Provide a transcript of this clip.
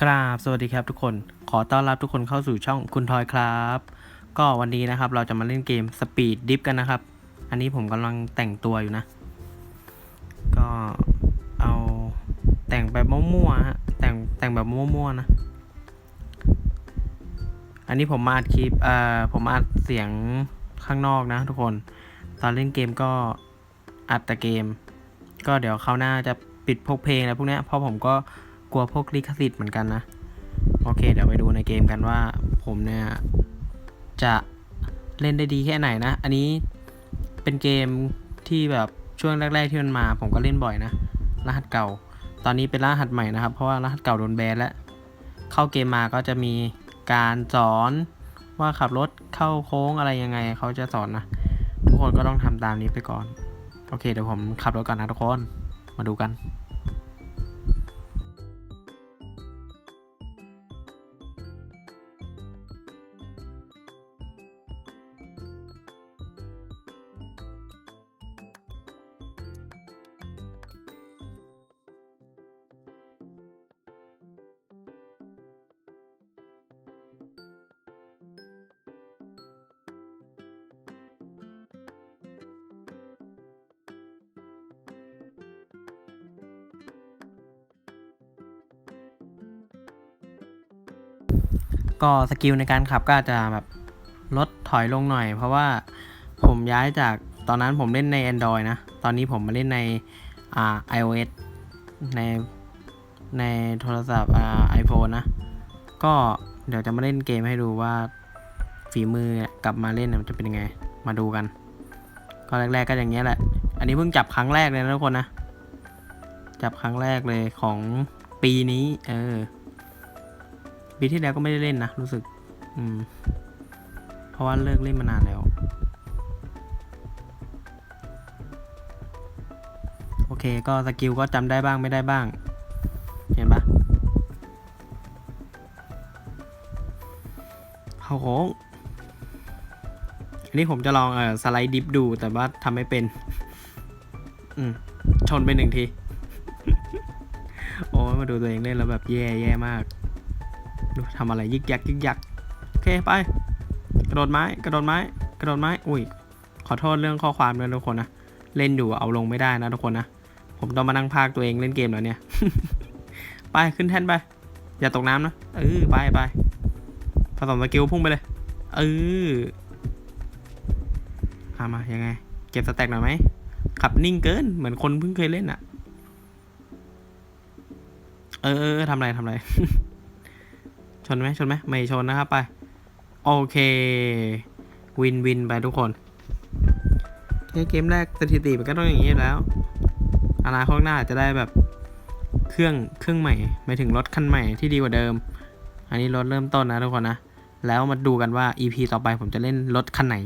กราบสวัสดีครับทุกคน ขอต้อนรับทุกคนเข้าสู่ช่องคุณทอยครับ ก็วันนี้นะครับเราจะมาเล่นเกมสปีดดิฟกันนะครับ อันนี้ผมกำลังแต่งตัวอยู่นะ ก็เอาแต่งแบบมั่วๆฮะแต่งแต่งแบบมั่วๆนะ อันนี้ผมมาอัดคลิปเอ่อผมอัดเสียงข้างนอกนะ ทุกคน ตอนเล่นเกมก็อัดแต่เกม ก็เดี๋ยวคราวหน้าจะปิดพวกเพลงอะไรพวกนี้เพราะผมก็ กลัวพวกลิขสิทธิ์เหมือนกันนะ โอเค เดี๋ยวไปดูในเกมกันว่าผมเนี่ยจะเล่นได้ดีแค่ไหนนะ อันนี้เป็นเกมที่แบบช่วงแรก ๆ ที่มันมา ผมก็เล่นบ่อยนะ รหัสเก่า ตอนนี้เป็นรหัสใหม่นะครับ เพราะว่ารหัสเก่าโดนแบนแล้ว เข้าเกมมาก็จะมีการสอนว่าขับรถเข้าโค้งอะไรยังไงเขาจะสอนนะ ทุกคนก็ต้องทำตามนี้ไปก่อน โอเคเดี๋ยวผมขับรถก่อนนะทุกคน มาดูกัน ก็สกิลในการขับก็อาจจะแบบลดถอยลงหน่อย เพราะว่าผมย้ายจากตอนนั้นผมเล่นใน Android นะ ตอนนี้ผมมาเล่นในอ่า iOS ในในโทรศัพท์อ่า iPhone นะ ก็เดี๋ยวจะมาเล่นเกมให้ดูว่าฝีมือกลับมาเล่นมันจะเป็นยังไง มาดูกัน ก็แรก ๆก็อย่างเงี้ยแหละ อันนี้เพิ่งจับครั้งแรกเลยนะทุกคนนะ จับครั้งแรกเลยของปีนี้ เออ ปีที่แล้วก็ไม่ได้เล่นนะ รู้สึก อืม เพราะว่าเลิกเล่นมานานแล้ว โอเค ก็สกิลก็จำได้บ้างไม่ได้บ้าง เห็นปะเขาโค้งอันนี้ผมจะลองเออสไลด์ดิฟดูแต่ว่าทำไม่เป็น อืม ชนไปหนึ่งที โอ้มาดูตัวเองเล่นแล้วแบบแย่แย่มาก ดูทำอะไรยึกยักยึกยักโอเคไป กระโดดไม้กระโดดไม้กระโดดไม้อุ้ยขอโทษเรื่องข้อความด้วยทุกคนนะเล่นอยู่เอาลงไม่ได้นะทุกคนนะผมต้องมานั่งพากตัวเองเล่นเกมแล้วเนี่ย ไปขึ้นแท่นไป อย่าตกน้ำนะเออไปไปผสมสกิลพุ่งไปเลยเอออามายังไง เก็บสแต็กหน่อยไหมขับนิ่งเกินเหมือนคนเพิ่งเคยเล่นอะเออเออทำไรทำไร นไหมชนไหมไม่ชนนะครับไป โอเค วินวินไปทุกคนแค่เกมแรกสถิติมันก็ต้องอย่างนี้แล้วอนาคตหน้าจะได้แบบเครื่องเครื่องใหม่หมายถึงรถคันใหม่ที่ดีกว่าเดิม อันนี้รถเริ่มต้นนะทุกคนนะ แล้วมาดูกันว่า EP ต่อไปผมจะเล่นรถคันไหน